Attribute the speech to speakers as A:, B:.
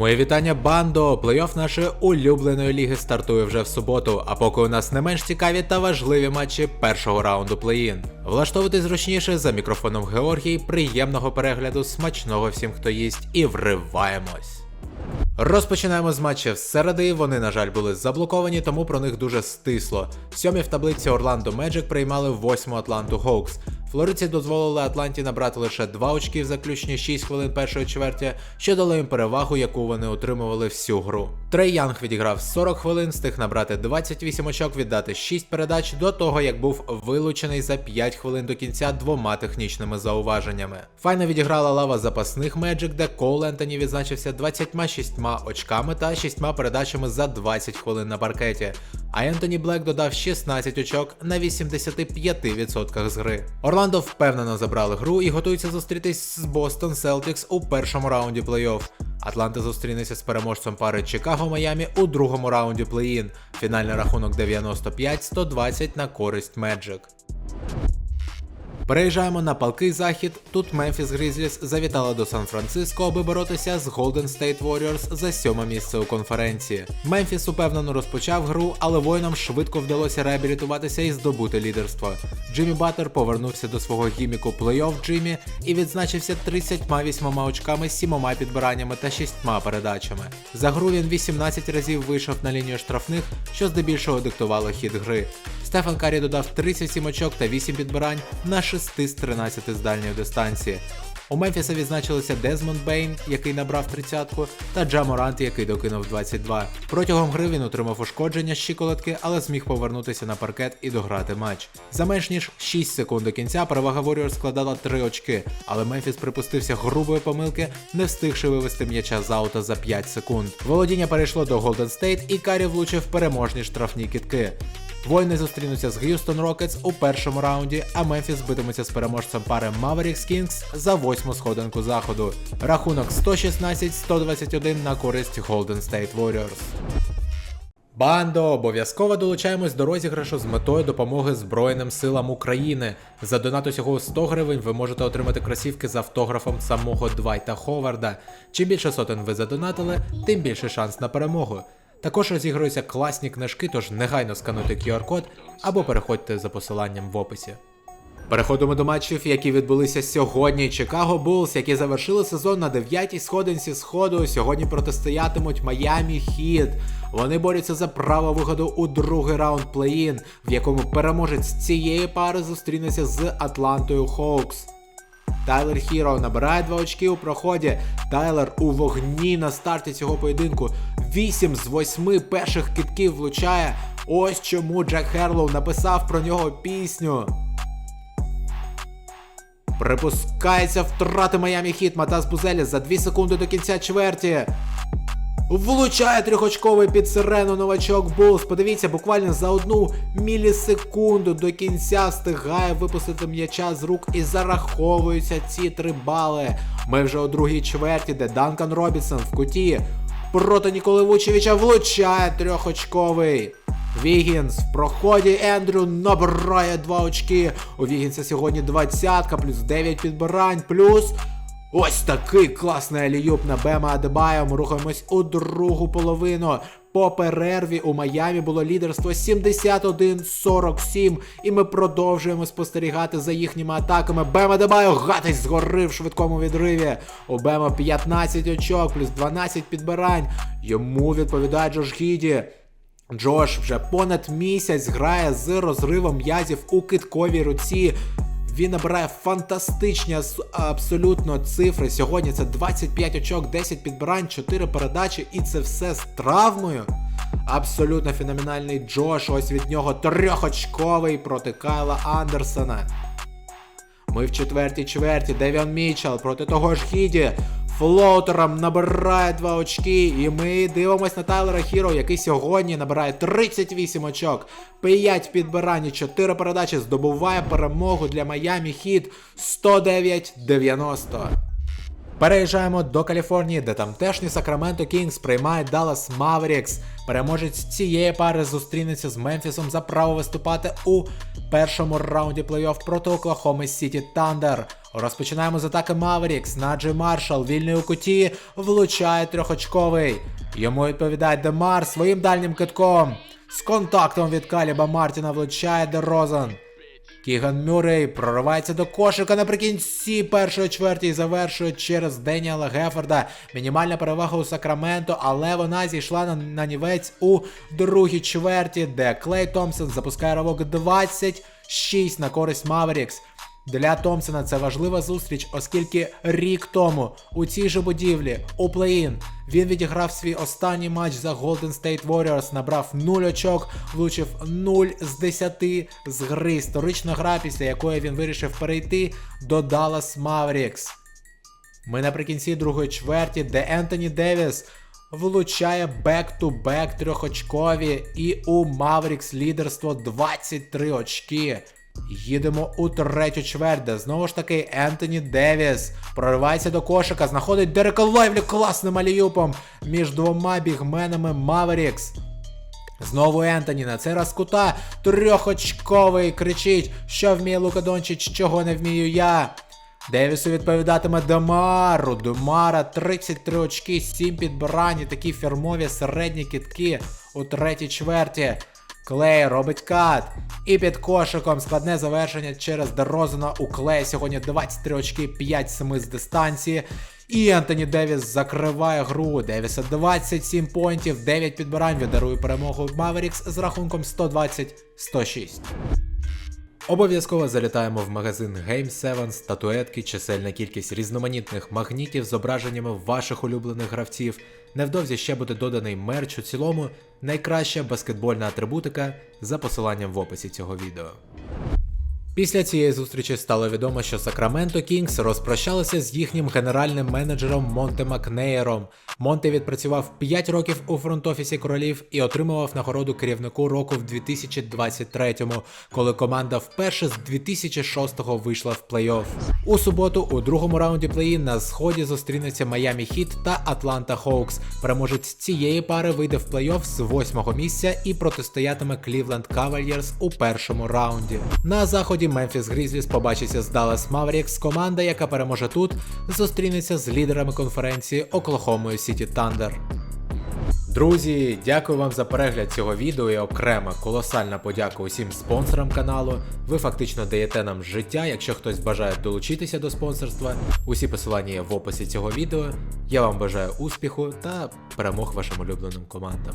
A: Моє вітання, бандо! Плей-офф нашої улюбленої ліги стартує вже в суботу, а поки у нас не менш цікаві та важливі матчі першого раунду плей-ін. Влаштовуйте зручніше за мікрофоном Георгій, приємного перегляду, смачного всім, хто їсть, і вриваємось. Розпочинаємо з матчів з середи. Вони, на жаль, були заблоковані, тому про них дуже стисло. Сьомі в таблиці Орландо Меджик приймали восьму Атланту Хоукс. Флориці дозволили Атланті набрати лише 2 очки в заключні 6 хвилин першої чверті, що дало їм перевагу, яку вони отримували всю гру. Трей Янг відіграв 40 хвилин, встиг набрати 28 очок, віддати 6 передач до того, як був вилучений за 5 хвилин до кінця двома технічними зауваженнями. Файно відіграла лава запасних Меджик, де Коул Ентоні відзначився 26 очками та 6 передачами за 20 хвилин на паркеті. А Ентоні Блек додав 16 очок на 85% з гри. Орландо впевнено забрали гру і готуються зустрітись з Бостон Селтікс у першому раунді плей-офф. Атланта зустрінеться з переможцем пари Чикаго Майамі у другому раунді плей-ін. Фінальний рахунок 95-120 на користь Меджик. Переїжджаємо на палкий захід. Тут Мемфіс Грізліс завітала до Сан-Франциско, аби боротися з Golden State Warriors за сьоме місце у конференції. Мемфіс упевнено розпочав гру, але воїнам швидко вдалося реабілітуватися і здобути лідерство. Джиммі Баттер повернувся до свого гіміку плей-офф Джиммі і відзначився 38 очками, 7 підбираннями та 6 передачами. За гру він 18 разів вийшов на лінію штрафних, що здебільшого диктувало хід гри. Стефан Карі додав 37 очок та 8 підбирань на 6 з 13 з дальньої дистанції. У Мемфіса відзначилися Дезмонд Бейн, який набрав 30-ку, та Джа Морант, який докинув 22. Протягом гри він отримав ушкодження щиколотки, але зміг повернутися на паркет і дограти матч. За менш ніж 6 секунд до кінця перевага Warriors складала 3 очки, але Мемфіс припустився грубої помилки, не встигши вивести м'яча з аута за 5 секунд. Володіння перейшло до Golden State і Карі влучив переможні штрафні кітки. Воїни зустрінуться з Г'юстон Рокетс у першому раунді, а Мемфіс битиметься з переможцем пари Mavericks Kings за восьму сходинку заходу. Рахунок 116-121 на користь Golden State Warriors. Бандо, обов'язково долучаємось до розіграшу з метою допомоги Збройним силам України. За донат усього 100 гривень ви можете отримати кросівки з автографом самого Двайта Ховарда. Чим більше сотень ви задонатили, тим більше шанс на перемогу. Також розігруються класні книжки, тож негайно скануйте QR-код або переходьте за посиланням в описі. Переходимо до матчів, які відбулися сьогодні. Чикаго Булс, які завершили сезон на 9-й сходинці сходу. Сьогодні протистоятимуть Майамі Хіт. Вони борються за право виходу у другий раунд плей-ін, в якому переможець цієї пари зустрінеться з Атлантою Хоукс. Тайлер Хіро набирає 2 очки у проході. Тайлер у вогні на старті цього поєдинку. 8 з 8 перших китків влучає. Ось чому Джек Херлоу написав про нього пісню. Припускається втрати Майамі Хіт Матас Бузелі за 2 секунди до кінця чверті. Влучає трьохочковий під сирену новачок Булс. Подивіться, буквально за одну мілісекунду до кінця встигає випустити м'яча з рук і зараховуються ці три бали. Ми вже у другій чверті, де Данкан Робінсон в куті проти Ніколи Вучевича влучає трьохочковий. Вігінс в проході Ендрю набирає 2 очки. У Вігінса сьогодні 20 плюс 9 підбирань, плюс ось такий класний аліюб на Бема Адебайо. Ми рухаємось у другу половину. По перерві у Майамі було лідерство 71-47, і ми продовжуємо спостерігати за їхніми атаками. Бема Дебайо гатись згори в швидкому відриві. У Бема 15 очок, плюс 12 підбирань. Йому відповідає Джош Гіді. Джош вже понад місяць грає з розривом м'язів у китковій руці. Він набирає фантастичні абсолютно цифри. Сьогодні це 25 очок, 10 підбирань, 4 передачі, і це все з травмою. Абсолютно феноменальний Джош. Ось від нього трьохочковий проти Кайла Андерсона. Ми в четвертій чверті. Девіон Мічел проти того ж Хіді. Флоутером набирає 2 очки. І ми дивимось на Тайлера Хіро, який сьогодні набирає 38 очок, 5 підбирань, і 4 передачі. Здобуває перемогу для Майамі Хіт 109-90. Переїжджаємо до Каліфорнії, де тамтешні Сакраменто Кінгс приймає Даллас Маверікс. Переможець цієї пари зустрінеться з Мемфісом за право виступати у першому раунді плей-офф проти Оклахоми Сіті Тандер. Розпочинаємо з атаки Маверікс. Наджей Маршал, вільний у куті, влучає трьохочковий. Йому відповідає Демар своїм дальнім китком. З контактом від Каліба Мартіна влучає Дерозан. Кіган Мюррей проривається до кошика наприкінці першої чверті і завершує через Деніела Гефорда. Мінімальна перевага у Сакраменто, але вона зійшла на, на нівець у другій чверті, де Клей Томпсон запускає ривок 26 на користь Маверікс. Для Томпсона це важлива зустріч, оскільки рік тому у цій же будівлі у плей-ін він відіграв свій останній матч за Golden State Warriors, набрав 0 очок, влучив 0 з 10 з гри. Історична гра, після якої він вирішив перейти до Dallas Mavericks. Ми наприкінці другої чверті, де Ентоні Девіс влучає бек-ту-бек трьохочкові, і у Mavericks лідерство 23 очки. Їдемо у третю чверть, де знову ж таки Ентоні Девіс проривається до кошика, знаходить Дерека Лайвлі класним аліюпом між двома бігменами Mavericks. Знову Ентоні на цей раз кута трьохочковий кричить, що вміє Лука Дончич, чого не вмію я. Девісу відповідатиме Демару. Демара 33 очки, 7 підбирань такі фірмові середні кітки у третій чверті. Клей робить кат. І під кошиком складне завершення через Дерозена у Клея сьогодні 23 очки, 5-7 з дистанції. І Ентоні Девіс закриває гру. Девіса 27 поінтів, 9 підбирань, він дарує перемогу Маверікс з рахунком 120-106. Обов'язково залітаємо в магазин Game 7, статуетки, чисельна кількість різноманітних магнітів з зображеннями ваших улюблених гравців. Невдовзі ще буде доданий мерч у цілому, найкраща баскетбольна атрибутика за посиланням в описі цього відео. Після цієї зустрічі стало відомо, що Сакраменто Кінгс розпрощалися з їхнім генеральним менеджером Монте Макнеєром. Монте відпрацював 5 років у фронт-офісі королів і отримував нагороду керівнику року в 2023-му, коли команда вперше з 2006-го вийшла в плей-офф. У суботу у другому раунді плей на сході зустрінеться Майами Хіт та Атланта Хоукс. Переможець цієї пари вийде в плей-офф з восьмого місця і протистоятиме Клівленд Кавальєрс у першому раунді. На заході Мемфіс Грізліс побачиться з Dallas Mavericks. Команда, яка переможе тут, зустрінеться з лідерами конференції Оклахомою Сіті Тандер. Друзі, дякую вам за перегляд цього відео і окрема колосальна подяка усім спонсорам каналу. Ви фактично даєте нам життя, якщо хтось бажає долучитися до спонсорства. Усі посилання є в описі цього відео. Я вам бажаю успіху та перемог вашим улюбленим командам.